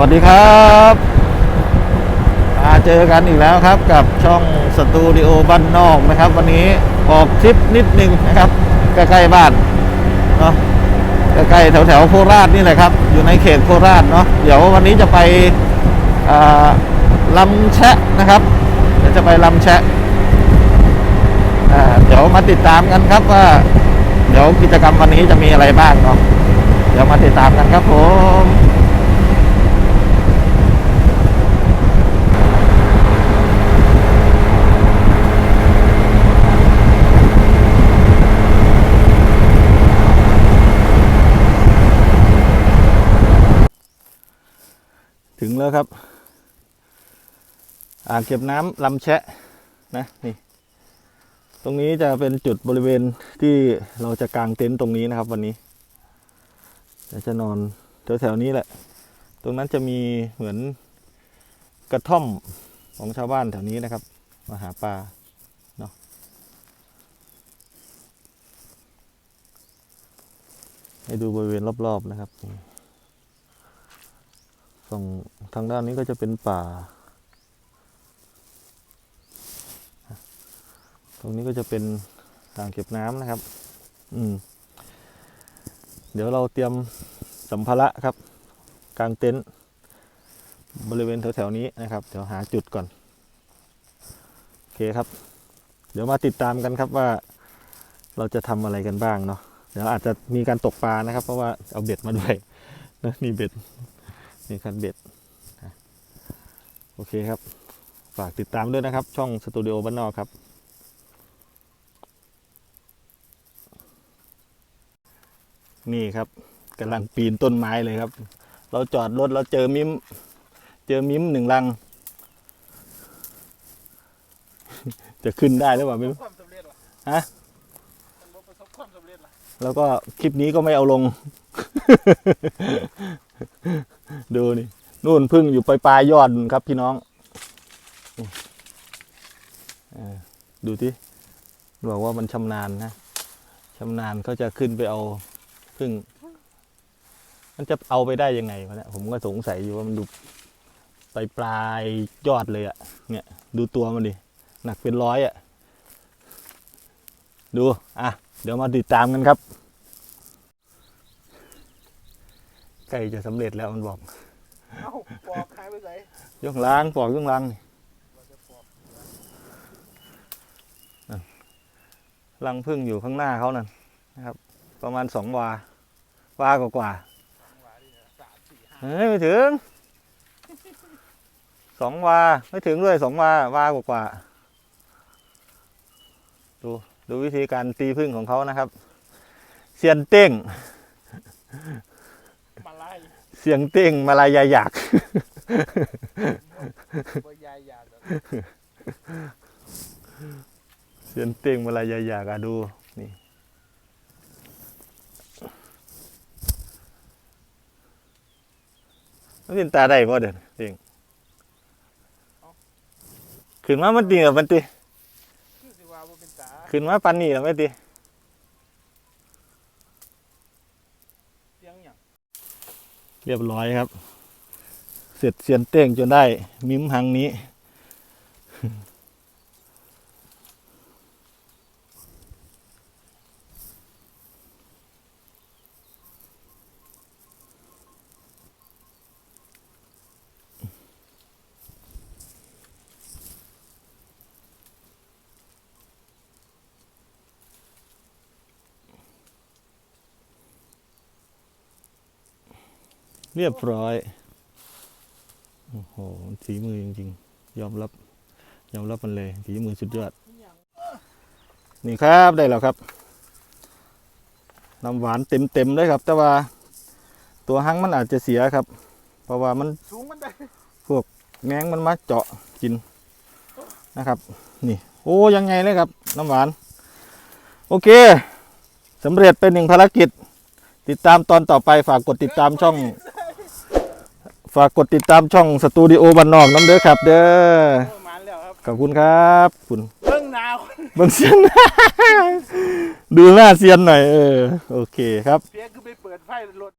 วัสดีครับมาเจอกันอีกแล้วครับกับช่องสตูดิโอบ้านนอกนะครับ วันนี้ออกทริปนิดนึงนะครับใกล้ๆบ้านเนาะใกล้ๆแถวๆโคราชนี่แหละครับ อยู่ในเขตโคราชเนาะเดี๋ยววันนี้จะไปลำแชะนะครับเดี๋ยวจะไปลำแชะเดี๋ยวมาติดตามกันครับว่า เดี๋ยวกิจกรรมวันนี้จะมีอะไรบ้างเนาะเดี๋ยวมาติดตามกันครับผม ถึงแล้วครับ อ่างเก็บน้ำลำแชะนะนี่ ตรงนี้จะเป็นจุดบริเวณที่เราจะกางเต็นท์ตรงนี้นะครับ วันนี้จะนอนแถวๆนี้แหละ ตรงนั้นจะมีเหมือนกระท่อมของชาวบ้านแถวนี้นะครับ มาหาปลาเนาะให้ดูบริเวณรอบๆนะครับนี่ ฝั่งทางด้านนี้ก็จะเป็นป่า ตรงนี้ก็จะเป็นอ่างเก็บน้ำนะครับ อืม เดี๋ยวเราเตรียมสัมภาระครับกางเต็นท์บริเวณแถวๆนี้นะครับ เดี๋ยวหาจุดก่อน โอเคครับ เดี๋ยวมาติดตามกันครับว่า เราจะทำอะไรกันบ้างเนาะ เดี๋ยวอาจจะมีการตกปลานะครับ เพราะว่าเอาเบ็ดมาด้วยนะนี่เบ็ด นี่คันเบ็ดนะโอเคครับ ฝากติดตามด้วยนะครับ ช่องสตูดิโอบ้านนอกครับนี่ครับกำลังปีนต้นไม้เลยครับ เราจอดรถเราเจอมิมเจอมิมหนึ่งลัง จะขึ้นได้หรือเปล่าไม่รู้ความสำเร็จวะฮะมันบ่ประสบความสำเร็จล่ะแล้วก็คลิปนี้ก็ไม่เอาลง ดูนี่นู่นพึ่งอยู่ปลายปลายยอดครับพี่น้องอดูที่บอกว่ามันชำนาญนะชำนาญเขาจะขึ้นไปเอาพึ่ง มันจะเอาไปได้ยังไงวะเนี่ยผมก็สงสัยอยู่ว่ามันดูปลายปลายยอดเลยอะเนี่ย ดูตัวมันดิหนักเป็นร้อยอะดู อะ เดี๋ยวมาติดตามกันครับ ใกล้จะสำเร็จแล้วมันบอกเอ้าปอกหายไปไหนย่องล้างปอกย่องล้างนี่นั่นรังพึ่งอยู่ข้างหน้าเขานั่นนะครับ ประมาณสองวาวากว่ากว่าหวาดิสามสี่ห้าเฮ้ยไม่ถึงสองวาไม่ถึงด้วยสองวาวากว่ากว่าดูดูวิธีการตีพึ่งของเขานะครับ เซียนเต้งมาไล่ เสียงเต้งมาลายาหยากบ่ยายอยากแบบเสียงเต้งมาลายาหยากอะดูนี่มันเป็นตาได้ป่ะเด่นเต้งขึ้นมามันตีกับมันตีคือสิว่าบ่เป็นตาขึ้นมาปันนี่แล้วไม่ตีเสียงหยัง เรียบร้อยครับ เสร็จเสียนเต้งจนได้ มิ้มหังนี้ เรียบร้อย โอ้โหฝีมือจริงๆ ยอมรับ ยอมรับมันเลยฝีมือสุดยอด นี่ครับได้แล้วครับ น้ำหวานเต็มๆเลยครับ แต่ว่า ตัวหังมันอาจจะเสียครับ เพราะว่ามันสูงมันได้แมงมันมาเจาะกินนะครับ นี่ โอ้ยังไงเลยครับ น้ำหวาน โอเคสำเร็จเป็นหนึ่งภารกิจ ติดตามตอนต่อไปฝากกดติดตามช่อง ฝากกดติดตามช่องสตูดิโอบันนอกน้ำเด้อครับ เด้อโอ้มาแล้วครับ ขอบคุณครับคุณเบิ่งหนาวเบางเซียน ดูหน้าเซียนหน่อยเออโอเคครับเปียก